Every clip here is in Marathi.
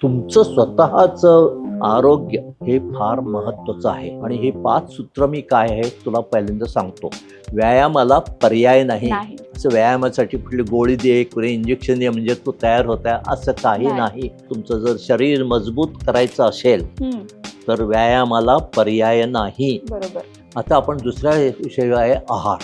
तुमचं स्वतःच आरोग्य हे फार महत्वाचं आहे. आणि हे पाच सूत्र मी काय आहे तुला पहिल्यांदा सांगतो. व्यायामाला पर्याय नाही. असं व्यायामासाठी कुठली गोळी दे कुठे इंजेक्शन दे म्हणजे तू तयार होत आहे असं काही नाही. तुमचं जर शरीर मजबूत करायचं असेल तर व्यायामाला पर्याय नाही. आता आपण दुसरा विषय आहे आहार.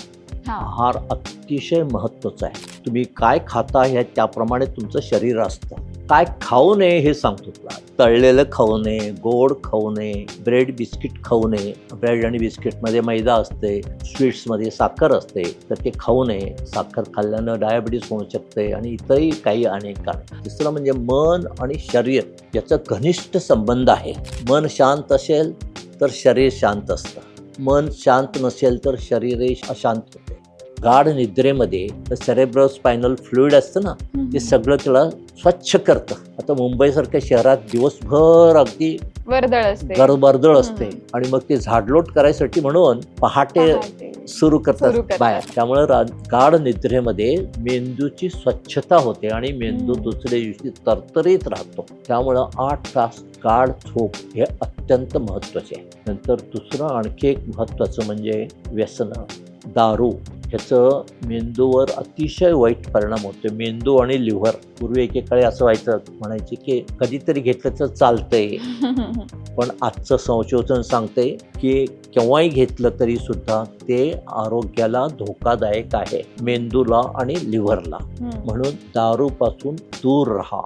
आहार अतिशय महत्त्वाचा आहे. तुम्ही काय खाता ह्या त्याप्रमाणे तुमचं शरीर असतं. काय खाऊ नये हे सांगतो तुला. तळलेलं खाऊ नये गोड खाऊ नये ब्रेड बिस्किट खाऊ नये. ब्रेड आणि बिस्किटमध्ये मैदा असते स्वीट्समध्ये साखर असते तर ते खाऊ नये. साखर खाल्ल्यानं डायबिटीस होऊ शकते आणि इतरही काही अनेक कारण. तिसरं म्हणजे मन आणि शरीर याचा घनिष्ठ संबंध आहे. मन शांत असेल तर शरीर शांत असतं. मन शांत नसेल तर शरीरही अशांत होते. गाढ निद्रेमध्ये सेरेब्रो स्पायनल फ्लुइड असतं ना ते सगळं त्याला स्वच्छ करतं आता मुंबईसारख्या शहरात दिवसभर अगदी वर्दळ असते गरबर्दळ असते. आणि मग ते झाडलोट करायसाठी म्हणून पहाटे. सुरू करतात. बाया त्यामुळे गाढ निद्रेमध्ये मेंदूची स्वच्छता होते आणि मेंदू. दुसऱ्या दिवशी तरतरीत राहतो त्यामुळं आठ तास गाढ झोप हे अत्यंत महत्त्वाचे आहे नंतर दुसरं आणखी एक महत्वाचं म्हणजे व्यसनं दारू ह्याचं मेंदूवर अतिशय वाईट परिणाम होतो मेंदू आणि लिव्हर पूर्वी एकेकाळी असं व्हायचं म्हणायचे की कधीतरी घेतलं तर चालतंय. पण आजचं संशोधन सांगते की केव्हाही घेतलं तरी सुद्धा ते आरोग्याला धोकादायक आहे. मेंदूला आणि लिव्हरला. म्हणून दारूपासून दूर राहा.